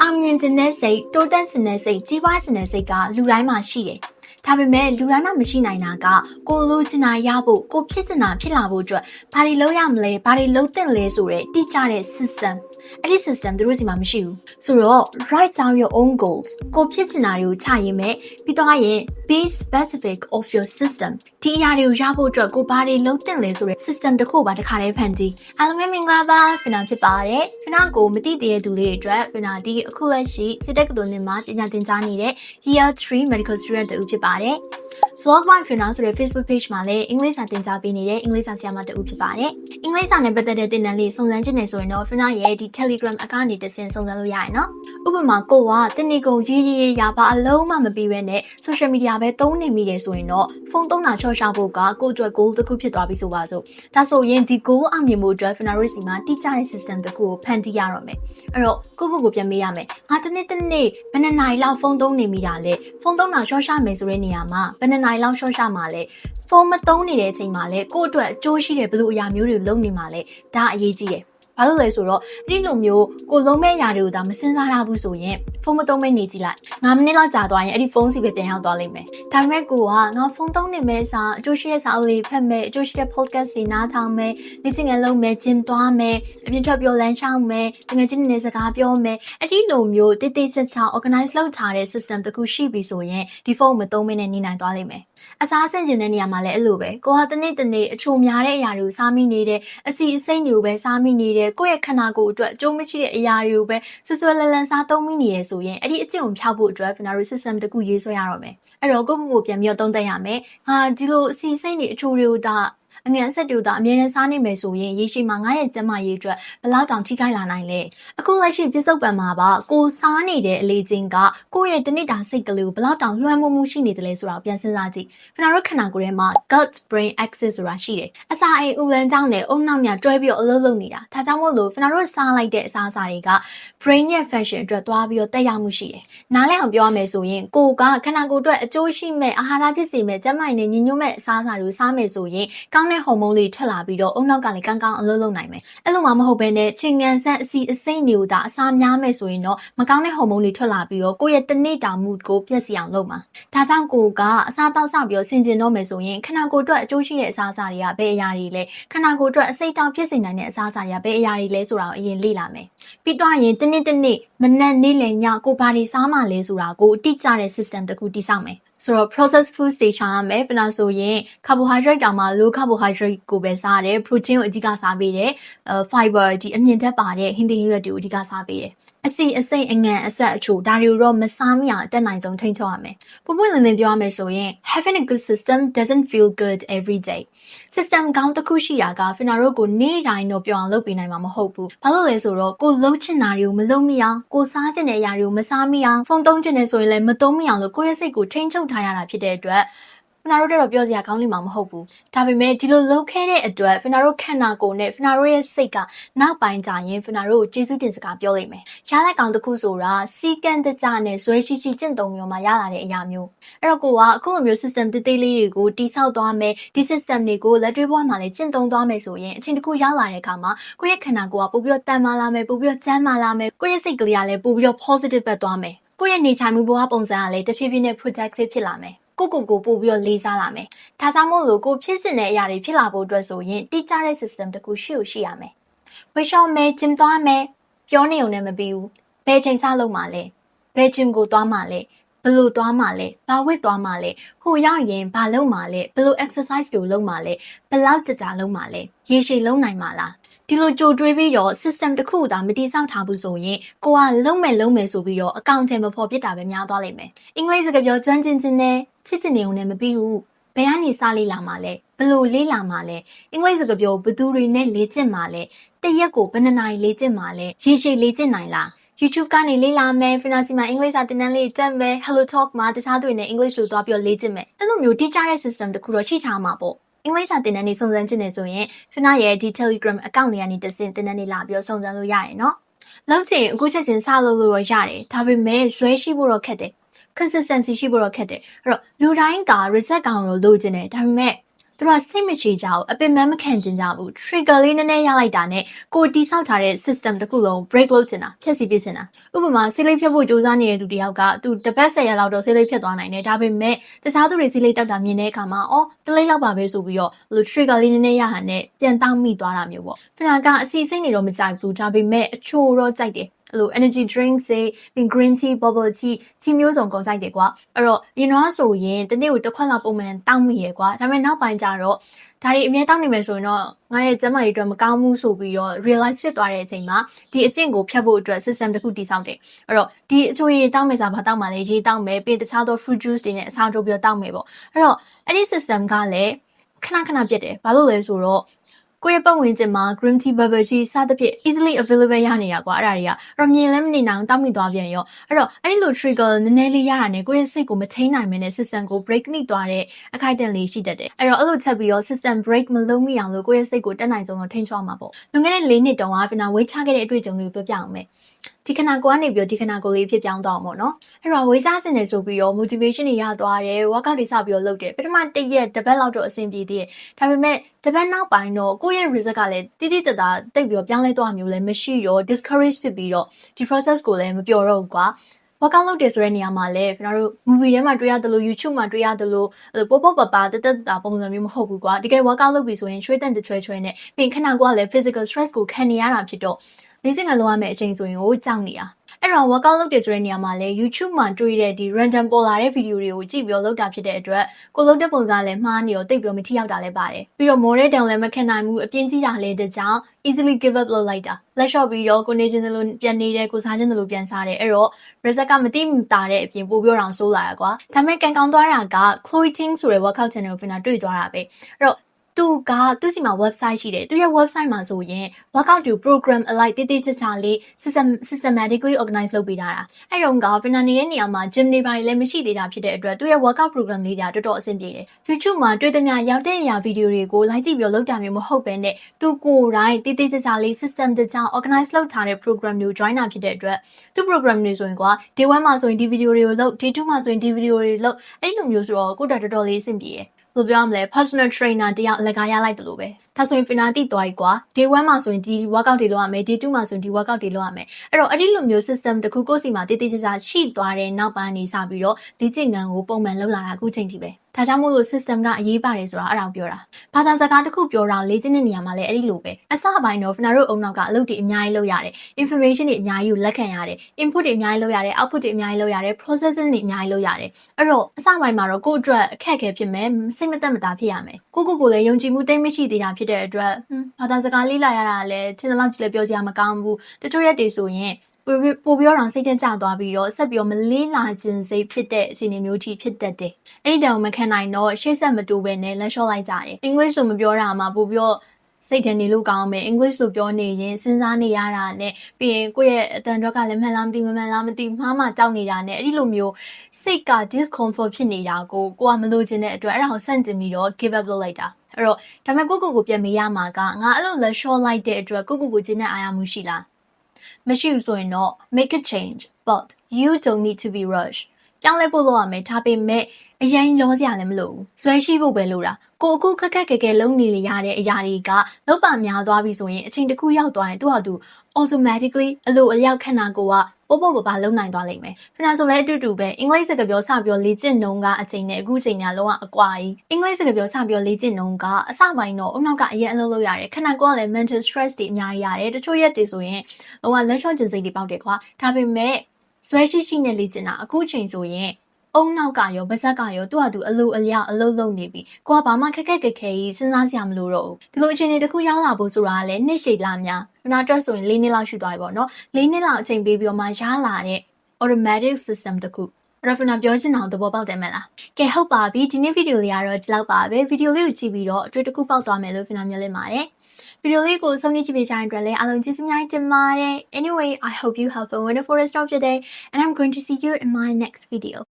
အောင်မြင်ခြင်းတဲ့စိတ်တိုးတက်ခြင်းတဲ့စိတ်ကြီးပွားခြင်းတဲ့စိတ်ကလူတိုင်းမှာရှိတယ်ဒါပေမဲ့လူတိုင်းမှာမရှိနိုင်တာကကိုလိုချင်တာရဖို့ကိုဖြစ်ချင်တာဖြစ်လာဖို့အတွက်ဘာတွေလုပ်ရမလဲဘာတွေလုပ်သင့်လဲဆိုတဲ့တိကျတဲ့ system အဲ့ဒီ system သူတို့စီမှာမရှိဘူးဆိုတော့ write down your own goals ကိုဖြစ်ချင်တာတွေကိုချရင်မဲ့ပြီးတော့ရင် be specific of your system ဒီအရာတွေကိုရဖို့အတွက်ကိုဘာတွေလုပ်သင့်လဲဆိုတဲ့ system တစ်ခုပါတစ်ခါတည်းဖန်တီးအားလုံးပဲမင်္ဂလာပါဖင်နာဖြစ်ပါတယ်ဖင်နာကိုမသိသေးတဲ့သူလေးတွေအတွက်ဖင်နာဒီအခုလက်ရှိစစ်တက်ကတော်နေမှာပညာသင်ကြားနေတဲ့ Year 3 Medical Student တူဖြစ်ပါတယ် Vlog by Fiona ဆိုတဲ့ Facebook page မှာလည်းအင်္ဂလိပ်စာသင်ကြားပေးနေတဲ့အင်္ဂလိပ်စာဆရာမတူဖြစ်ပါတယ်။အင်္ဂလိပ်စာနဲ့ပတ်သက်တဲ့သင်တန်းလေးစုံစမ်းကြည့်နေဆိုရင်တော့ Fiona ရဲ့ဒီ Telegram အကောင့်ကနေတဆင့်စုံစမ်းလို့ရရင်နော်။ ဥပမာကိုကတင်နေကုန်ရေးရေးရပါအလုံးမမပြီးပဲနဲ့ social media ပဲသုံးနေမိတယ်ဆိုရင်တော့ဖုန်းသုံးတာချော့ချဖို့ကကိုယ့်အတွက် goal တစ်ခုဖြစ်သွားပြီဆိုပါစို့။ဒါဆိုရင်ဒီ goal အောင်မြင်ဖို့အတွက် Fiona ရဲ့စီမှာတိကျတဲ့ system တစ်ခုကိုဖန်တီးရတော့မယ်။အဲ့တော့ကိုယ့်ကိုယ်ကိုပြန်မေးရမယ်။ငါတစ်နေ့တစ်နေ့ဘယ်နှစ်နာရီလောက်ဖုန်းသုံးနေမိတာလဲ။ဖုန်းသုံးတာချော့ချမယ်ဆိုတဲ့နေရာမှာဘယ်နှစ်နာရီလောက်ချော့ချမှာလဲဖုန်းမသုံးနေတဲ့အချိန်မှာလဲကိုယ့်အတွက်အကျိုးရှိတဲ့ဘလို့အရာမျိုးတွေလုပ်နေမှာလဲဒါအရေးကြီးတယ် ဘာလို့လဲဆိုတော့အဲ့ဒီလိုမျိုးကိုလုံးမဲ့ຢာတွေကိုဒါမစင်စားရဘူးဆိုရင်ဖုန်းမသုံးမဲနေကြည့်လိုက်9မိနစ်လောက်ကြာသွားရင်အဲ့ဒီဖုန်းစီပဲပြန်ရောက်သွားလိမ့်မယ်ဒါပေမဲ့ကိုကငါဖုန်းသုံးနေမဲ့စာအကျိုးရှိတဲ့စာအုပ်လေးဖတ်မယ်အကျိုးရှိတဲ့ podcast တွေနားထောင်မယ်နေ့စဉ်ငယ်လုပ်မယ်ကျင်သွားမယ်အပြင်ထွက်ပြောလမ်းရှောက်မယ်တကယ်ချင်းနေစကားပြောမယ်အဲ့ဒီလိုမျိုးတိတိကျကျ organize လုပ်ထားတဲ့ system တခုရှိပြီဆိုရင်ဒီဖုန်းမသုံးမဲနဲ့နေနိုင်သွားလိမ့်မယ် အစားဆင်ကျင်တဲ့နေရာမှာလည်းအဲ့လိုပဲကိုဟာတနေ့တနေ့အချိုများတဲ့အရာတွေကိုစားမိနေတယ်အစီအစိမ့်တွေကိုပဲစားမိနေတယ်ကိုယ့်ရဲ့ခန္ဓာကိုယ်အတွက်အကျိုးမရှိတဲ့အရာတွေကိုပဲဆွဆွလန်းလန်းစားသုံးမိနေရဆိုရင်အဲ့ဒီအကျင့်ကိုဖျောက်ဖို့အတွက် Venari system တခုရေးဆွဲရတော့မယ်အဲ့တော့ကိုယ့်ကိုယ်ကိုပြန်ပြီးတော့သုံးသပ်ရမယ်ဟာဒီလိုအစီအစိမ့်တွေအချိုတွေကိုဒါ အငယ်အဆက်တူတာအမြဲတမ်းစားနေမယ်ဆိုရင်ရေရှည်မှာငါရဲ့ကျန်းမာရေးအတွက်ဘယ်လောက်တောင်ထိခိုက်လာနိုင်လဲအခုလက်ရှိပြစ္ဆုတ်ပံမှာပါကိုစားနေတဲ့အလေးချင်းကကိုယ့်ရဲ့တနစ်တာစိတ်ကလေးကိုဘယ်လောက်တောင်လွှမ်းမိုးမှုရှိနေတယ်လဲဆိုတာကိုပြန်စဉ်းစားကြည့်ခဏတော့ခန္ဓာကိုယ်ထဲမှာ gut brain axis ဆိုတာရှိတယ်အစာအိမ်ဥလန်းကြောင့်လည်းအုံနောက်ညာတွဲပြီးတော့အလုပ်လုပ်နေတာဒါကြောင့်မို့လို့ခဏတော့စားလိုက်တဲ့အစာအစာတွေက brain ရဲ့ function အတွက်သွားပြီးတော့တက်ရောက်မှုရှိတယ်နားလည်အောင်ပြောရမယ်ဆိုရင်ကိုကခန္ဓာကိုယ်အတွက်အကျိုးရှိမဲ့အာဟာရဖြစ်စေမဲ့ကျန်းမာရေးနဲ့ညီညွတ်မဲ့အစာအစာတွေကိုစားမယ်ဆိုရင်ကောင်းတဲ့ဟော်မုန်းတွေထွက်လာပြီးတော့အုံနောက်ကလည်းကောင်းကောင်းအလုပ်လုပ်နိုင်မယ်အဲ့လိုမှမဟုတ်ဘဲနဲ့ချင်းငံဆက်အစီအစိမ့်တွေကိုဒါအစာများမယ်ဆိုရင်တော့မကောင်းတဲ့ဟော်မုန်းတွေထွက်လာပြီးတော့ကိုယ့်ရဲ့တနေ့တာမှုကိုပြည့်စည်အောင်လုပ်မှာဒါကြောင့်ကိုကအစာတောက်ဆပြီးတော့ဆင်ကျင်တော့မယ်ဆိုရင်ခန္ဓာကိုယ်အတွက်အကျိုးရှိတဲ့အစာအစာတွေကဘယ်အရာတွေလဲခန္ဓာကိုယ်အတွက်အစိတ်တောက်ဖြစ်စေနိုင်တဲ့အစာအစာတွေကဘယ်အရာတွေလဲဆိုတာကိုအရင်လေ့လာမယ်ပြီးတော့ရင်တနေ့တနေ့မနက်နေ့လယ်ညကိုဘာတွေစားမှလဲဆိုတာကိုအတိအကျတဲ့ system တစ်ခုတည်ဆောက်မယ် ဆိုတော့ processed food တွေရှာရမယ်ပနာဆိုရင် carbohydrate တောင်မှ low carbohydrate ကိုပဲစားတယ် protein ကိုအဓိကစားပေးတယ် fiber ဒီအမြင့်တက်ပါတဲ့ဟင်းသီးဟင်းရွက်တွေကိုအဓိကစားပေးတယ်အစီအစိမ့်အငံအဆက်အချိုဒါတွေကိုတော့မစားမိအောင်အတက်နိုင်ဆုံးထိန်းချုပ်ရမယ်။ပုံပွင့်လင်းလင်းပြောရမယ်ဆိုရင် having a good system doesn't feel good every day. system ကောင်းတစ်ခုရှိတာကဖင်နာတို့ကိုနေ့တိုင်းတော့ပြောအောင်လုပ်ပေးနိုင်မှာမဟုတ်ဘူး။ဘာလို့လဲဆိုတော့ကိုလှုပ်ချင်တာတွေကိုမလုပ်မိအောင်ကိုစားချင်တဲ့အရာတွေကိုမစားမိအောင်ဖုန်းသုံးချင်တယ်ဆိုရင်လည်းမသုံးမိအောင်လို့ကိုယ့်ရဲ့စိတ်ကိုထိန်းချုပ်ထားရတာဖြစ်တဲ့အတွက်ဖနာတို့တော့ပြောစရာကောင်းလိမ့်မှာမဟုတ်ဘူးဒါပေမဲ့ဒီလိုလုပ်ခဲ့တဲ့အတွက်ဖနာတို့ခန္ဓာကိုယ်နဲ့ဖနာတို့ရဲ့စိတ်ကနောက်ပိုင်းကျရင်ဖနာတို့ကိုကျေးဇူးတင်စကားပြောလိမ့်မယ်ရလိုက်ကောင်တစ်ခုဆိုတာစီကံတကြနဲ့ဇွဲရှိရှိကျင့်သုံးမျိုးမှာရလာတဲ့အရာမျိုးအဲ့တော့ကိုကအခုလိုမျိုး system တိတိလေးတွေကိုတိဆောက်သွားမယ်ဒီ system တွေကိုလက်တွေ့ဘဝမှာလည်းကျင့်သုံးသွားမယ်ဆိုရင်အချိန်တစ်ခုရောက်လာတဲ့အခါမှာကိုယ့်ရဲ့ခန္ဓာကိုယ်ကပို့ပြီးတော့တန်မာလာမယ်ပို့ပြီးတော့ကျန်းမာလာမယ်ကိုယ့်ရဲ့စိတ်ကလေးကလည်းပို့ပြီးတော့ positive ပဲသွားမယ် ကိုယ့်ရဲ့နေထိုင်မှုဘဝပုံစံကလည်းတဖြည်းဖြည်းနဲ့ productive ဖြစ်လာမယ်ကိုကိုကိုပို့ပြီးတော့လေးစားလာမယ်။ဒါကြောင့်မို့လို့ကိုဖြစ်စစ်တဲ့အရာတွေဖြစ်လာဖို့အတွက်ဆိုရင်တိကျတဲ့ system တခုရှိကိုရှိရမယ်။ဝေရှော့မယ်ဂျင်သွားမယ်ပြောနေုံနဲ့မပြီးဘူး။ဘယ်ချိန်စလုပ်မှာလဲ။ဘယ်ဂျင်ကိုသွားမှာလဲ။ဘယ်လိုသွားမှာလဲ။ဘာဝတ်သွားမှာလဲ။ဟိုရောက်ရင်ဘာလုပ်မှာလဲ။ဘယ်လို exercise တွေလုပ်မှာလဲ။ဘယ်လောက်ကြကြလုပ်မှာလဲ။ရေရှည်လုံးနိုင်မှာလား။ ဒီလိုကြိုတွေးပြီးတော့ system တစ်ခုသာမတိစောက်ထားဘူးဆိုရင်ကိုကလုံးမယ်လုံးမယ်ဆိုပြီးတော့အကောင့်ထဲမဖော်ပြတာပဲများသွားလိမ့်မယ်။အင်္ဂလိပ်စကားပြောကျွမ်းကျင်ခြင်းနဲ့ဖြစ်ချင်နေုံနဲ့မပြီးဘူး။ဘယ်ကနေစလေးလာမှာလဲ။ဘလို့လေးလာမှာလဲ။အင်္ဂလိပ်စကားပြောဘသူတွေနဲ့လေ့ကျင့်မှာလဲ။တရက်ကိုဘယ်နှစ်နာရီလေ့ကျင့်မှာလဲ။ရေရှည်လေ့ကျင့်နိုင်လား။ YouTube ကနေလေ့လာမယ် Fantasy မှာအင်္ဂလိပ်စာသင်တန်းလေးတက်မယ် Hello Talk မှာတခြားသူတွေနဲ့အင်္ဂလိပ်လိုသွားပြီးလေ့ကျင့်မယ်အဲ့လိုမျိုးတိကျတဲ့ system တခုတော့ရှိထားမှာပေါ့ အင်္ဂလိပ်စာသင်တန်းတွေစုံစမ်းကြည့်နေဆိုရင် Fina ရဲ့ဒီ Telegram account လေးကနေတဆင့်သင်တန်းတွေလာပြီးတော့စုံစမ်းလို့ရတယ်နော်လုံးချင်အခုချက်ချင်းစလို့လို့တော့ရတယ်ဒါပေမဲ့ဇွဲရှိဖို့တော့ခက်တယ် consistency ရှိဖို့တော့ခက်တယ်အဲ့တော့လူတိုင်းက reset ကောင်လို့လိုချင်တယ်ဒါပေမဲ့ သူတို့ကစိတ်မချကြဘူးအပင်မမခံချင်ကြဘူး trigger လေးနည်းနည်းရလိုက်တာနဲ့ကိုတိဆောက်ထားတဲ့ system တစ်ခုလုံး break လုပ်ချင်တာဖျက်ဆီးပစ်ချင်တာဥပမာဆေးလိပ်ဖြတ်ဖို့ကြိုးစားနေတဲ့သူတစ်ယောက်ကသူတစ်ပတ်ဆက်ရလောက်တော့ဆေးလိပ်ဖြတ်သွားနိုင်တယ်ဒါပေမဲ့တခြားသူတွေဆေးလိပ်တောက်တာမြင်တဲ့အခါမှာအော်တစ်လိပ်လောက်ပါပဲဆိုပြီးတော့ဘလို့ trigger လေးနည်းနည်းရဟန်နဲ့ပြန်တောင်းမိသွားတာမျိုးပေါ့ဖနာကအစီအစိမ့်နေတော့မကြိုက်ဘူးဒါပေမဲ့အချို့တော့ကြိုက်တယ် အဲ့လို energy drinks တွေပြီး green tea bubble tea tea မျိုးစုံကုန်ကြိုက်တယ်ကွာအဲ့တော့ဒီတော့ဆိုရင်တနေ့ကိုတစ်ခွက်လောက်ပုံမှန်တောင်းမိရယ်ကွာဒါပေမဲ့နောက်ပိုင်းကျတော့ဒါတွေအမြဲတောင်းနေမယ်ဆိုရင်တော့ငါရဲ့ကျန်းမာရေးအတွက်မကောင်းဘူးဆိုပြီးတော့ realize ဖြစ်သွားတဲ့အချိန်မှာဒီအကျင့်ကိုဖျက်ဖို့အတွက် system တစ်ခုတည်ဆောက်တယ်အဲ့တော့ဒီအချိုရည်တောင်းမယ်စားဘာတောင်းမှလဲရေတောင်းမယ်ပြီးတခြားသော fruit juice တွေနဲ့အစားထိုးပြီးတော့တောင်းမယ်ပေါ့အဲ့တော့အဲ့ဒီ system ကလည်းခဏခဏပြတ်တယ်ဘာလို့လဲဆိုတော့ ကိုယ့်ရဲ့ပတ်ဝန်းကျင်မှာ green tea bubble tea စသဖြင့် easily available ရနေတာကွာအဲ့ဒါတွေကအဲ့တော့မြင်လည်းမနေနိုင်အောင်တောက်မိသွားပြန်ရောအဲ့တော့အဲ့ဒီလို trigger နည်းနည်းလေးရတာနဲ့ကိုယ့်ရဲ့စိတ်ကိုမထိန်းနိုင်မနဲ့ system ကို break နှိသွားတဲ့အခိုက်အတန့်လေးရှိတတ်တယ်အဲ့တော့အဲ့လိုချက်ပြီးတော့ system break မလုပ်မိအောင်လို့ကိုယ့်ရဲ့စိတ်ကိုတက်နိုင်ဆုံးတော့ထိန်းချောင်းမှာပေါ့လွန်ခဲ့တဲ့၄နှစ်တုန်းကပင်နာဝေးချခဲ့တဲ့အတွေ့အကြုံလေးကိုပြောပြအောင်မယ် ဒီခဏကိုကနေပြီးတော့ဒီခဏကိုလေးဖြစ်ပြောင်းသွားအောင်ပေါ့နော်အဲ့တော့ဝေးစားစင်နေဆိုပြီးတော့ motivation တွေရသွားတယ် workout တွေစပြီးတော့လုပ်တယ်ပထမတစ်ရက်တစ်ပတ်လောက်တော့အဆင်ပြေသေးတယ်ဒါပေမဲ့တစ်ပတ်နောက်ပိုင်းတော့ကိုယ့်ရဲ့ result ကလည်းတိတိတသားတိတ်ပြီးတော့ပြောင်းလဲသွားမျိုးလည်းမရှိတော့ discourage ဖြစ်ပြီးတော့ဒီ process ကိုလည်းမပျော်တော့ဘူးကွာ workout လုပ်တယ်ဆိုတဲ့နေရာမှာလည်းကျွန်တော်တို့ movie ထဲမှာတွေ့ရတယ်လို့ YouTube မှာတွေ့ရတယ်လို့အဲ့လိုပေါ့ပေါ့ပပတက်တက်တာပုံစံမျိုးမဟုတ်ဘူးကွာတကယ် workout လုပ်ပြီဆိုရင်ချွေးတန်တချွဲချွဲနဲ့ပြင်ခဏကလည်း physical stress ကိုခံနေရတာဖြစ်တော့ လေ့ကျင့်ခန်းလုပ်ရမယ့်အချိန်ဆိုရင်ကိုကြောက်နေတာအဲ့တော့ workout လုပ်တယ်ဆိုတဲ့နေရာမှာလည်း YouTube မှာတွေ့တဲ့ဒီ random ပေါ်လာတဲ့ဗီဒီယိုတွေကိုကြည့်ပြီးတော့လုပ်တာဖြစ်တဲ့အတွက်ကိုလုပ်တဲ့ပုံစံလည်းမှားနေတော့တိတ်ပြီးတော့မထိရောက်တာလည်းပါတယ်ပြီးတော့ more တဲ့တောင်လည်းမခံနိုင်ဘူးအပြင်းကြီးတာလည်းတကြောင် easily give up လုပ်လိုက်တာလက်လျှော့ပြီးတော့ကိုနေချင်းလိုပြန်နေတယ်ကိုစားချင်းလိုပြန်စားတယ်အဲ့တော့ result ကမတိမတာတဲ့အပြင်ပို့ပြောတောင်ဆိုးလာတာကွာဒါပေမဲ့ကန်ကောင်းသွားတာက Chloe Ting ဆိုတဲ့ workout channel ကိုပြန်တွေ့သွားတာပဲအဲ့တော့ သူကသူ့စီမှာ website ရှိတယ်သူရဲ့ website မှာဆိုရင် workout to program alike တိတိကျကျလေး system systematically organize လုပ်ပေးထားတာအဲ့တော့က Vina နေတဲ့နေရာမှာ gym တွေပိုင်းလည်းမရှိသေးတာဖြစ်တဲ့အတွက်သူရဲ့ workout program လေးတွေကတော်တော်အဆင်ပြေတယ် YouTube မှာတွေ့တဲ့များရောက်တဲ့အရာဗီဒီယိုတွေကို like ကြည့်ပြီးတော့လုပ်တာမျိုးမဟုတ်ဘဲနဲ့သူကိုယ်တိုင်တိတိကျကျလေး system တကြောင် organize လုပ်ထားတဲ့ program မျိုး join တာဖြစ်တဲ့အတွက်သူ program တွေဆိုရင်ကွာ day 1မှာဆိုရင်ဒီ video တွေကိုလုပ် day 2မှာဆိုရင်ဒီ video တွေလုပ်အဲ့လိုမျိုးဆိုတော့ကိုယ်တော်တော်တော်လေးအဆင်ပြေတယ် ဘယ်လိုပြောမလဲ personal trainer တယောက်အလကားရလိုက်တယ်လို့ပဲ ဒါဆိုရင်ပင်နာတိသွားပြီကွာ day 1မှာဆိုရင်ဒီ workout တွေလုပ်ရမယ် day 2မှာဆိုရင်ဒီ workout တွေလုပ်ရမယ်အဲ့တော့အဲ့ဒီလိုမျိုး system တစ်ခုကိုယ်စီမှာတည်တည်ကြကြရှိသွားတဲ့နောက်ပိုင်းနေစပြီးတော့ဒီကျင့်ခန်းကိုပုံမှန်လုပ်လာတာအခုချိန်ထိပဲဒါကြောင့်မို့လို့ system ကအရေးပါတယ်ဆိုတာအဲ့ဒါကိုပြောတာဘာသာစကားတစ်ခုပြောတာလေ့ကျင့်တဲ့နေရာမှာလည်းအဲ့ဒီလိုပဲအစပိုင်းတော့ဖနာတို့အုံနောက်ကအလုပ်တွေအများကြီးလုပ်ရတယ် information တွေအများကြီးကိုလက်ခံရတယ် input တွေအများကြီးလုပ်ရတယ် output တွေအများကြီးလုပ်ရတယ် processing တွေအများကြီးလုပ်ရတယ်အဲ့တော့အစပိုင်းမှာတော့ကိုယ့်အတွက်အခက်အခဲဖြစ်မယ်စိတ်မသက်မသာဖြစ်ရမယ်ကိုကိုကိုလည်းယုံကြည်မှုတိတ်မရှိသေးတာဖြစ်တဲ့အတွက်ဘာသာစကားလေ့လာရတာလည်းထင်သလောက်ကြည့်လည်းပြောစရာမကောင်းဘူးတချို့ရက်တွေဆိုရင်ပိုပိုပြီးတော့စိတ်တက်ကြသွားပြီးတော့ဆက်ပြီးတော့မလေးလာခြင်းစိတ်ဖြစ်တဲ့အခြေအနေမျိုးထိဖြစ်တတ်တယ်။အဲ့ဒီတောင်မခံနိုင်တော့ရှေ့ဆက်မတိုးပဲနဲ့လက်လျှော့လိုက်ကြတယ်။ English ဆိုမပြောတာမှပိုပြီးတော့စိတ်ထဲနေလို့ကောင်းမယ် English လို့ပြောနေရင်စဉ်းစားနေရတာနဲ့ပြီးရင်ကိုယ့်ရဲ့အတန်အတွက်ကလည်းမှန်လားမသိမမှန်လားမသိမှားမှကြောက်နေတာနဲ့အဲ့ဒီလိုမျိုးစိတ်က discomfort ဖြစ်နေတာကိုကိုကမလို့ခြင်းတဲ့အတွက်အဲ့ဒါကိုစန့်ကျင်ပြီးတော့ give up လုပ်လိုက်တာ အဲ့တော့ဒါပေမဲ့ကိုကိုကိုပြန်မေးရမှာကငါအဲ့လိုလက်လျှော့လိုက်တဲ့အတွက်ကိုကိုကိုကျင်းတဲ့အာရမှုရှိလားမရှိဘူးဆိုရင်တော့ make a change but you don't need to be rush ပြောင်းလဲဖို့လုပ်ရမယ်ဒါပေမဲ့အရင်လောစရာလည်းမလိုဘူးဇွဲရှိဖို့ပဲလိုတာကိုအခုခက်ခက်ခဲခဲလုံးနေရတဲ့အရာတွေကလောက်ပါများသွားပြီဆိုရင်အချိန်တစ်ခုရောက်သွားရင်သူ့ဟာသူ automatically အလိုအလျောက်ခဏကိုက ပို့ပို့ပပလုံနိုင်သွားလိမ့်မယ်။ဖနာဆိုလည်းအတူတူပဲအင်္ဂလိပ်စကားပြောစပြောလေ့ကျင့်နှုံးကအချိန်နဲ့အခုချိန်ကလုံးဝအကွာကြီး။အင်္ဂလိပ်စကားပြောစပြောလေ့ကျင့်နှုံးကအစပိုင်းတော့အနောက်ကအရင်အလုပ်လုပ်ရတယ်ခဏကလည်း mental stress တွေအများကြီးရတယ်တချို့ရက်တွေဆိုရင်လုံးဝလက်လျှော့ခြင်းစိတ်တွေပေါက်တယ်ကွာ။ဒါပေမဲ့ဇွဲရှိရှိနဲ့လေ့ကျင့်တာအခုချိန်ဆိုရင် အုံနောက်ကရောဗဇက်ကရောသူ့ဟာသူအလိုအလျောက်အလုပ်လုပ်နေပြီကိုကဘာမှခက်ခက်ခက်ခဲကြီးစဉ်းစားစရာမလိုတော့ဘူးဒီလိုအခြေအနေတစ်ခုရောက်လာဖို့ဆိုတာကလည်းနှစ်ရှည်လာများနာအတွက်ဆိုရင်၄နှစ်လောက်ရှိသွားပြီပေါ့နော်၄နှစ်လောက်အချိန်ပေးပြီးတော့မှရလာတဲ့ automatic system တစ်ခုရဖနာပြောချင်တာသဘောပေါက်တယ်မလားကဲဟုတ်ပါပြီဒီနေ့ဗီဒီယိုလေးကတော့ဒီလောက်ပါပဲဗီဒီယိုလေးကိုကြည့်ပြီးတော့အတွေ့တစ်ခုပေါက်သွားမယ်လို့ဖနာမျှော်လင့်ပါတယ်ဗီဒီယိုလေးကိုဆုံးဖြတ်ကြည့်ပေးကြတဲ့အတွက်လည်းအားလုံးကျေးဇူးများတင်ပါတယ် Anyway I hope you have a wonderful rest of your day and I'm going to see you in my next video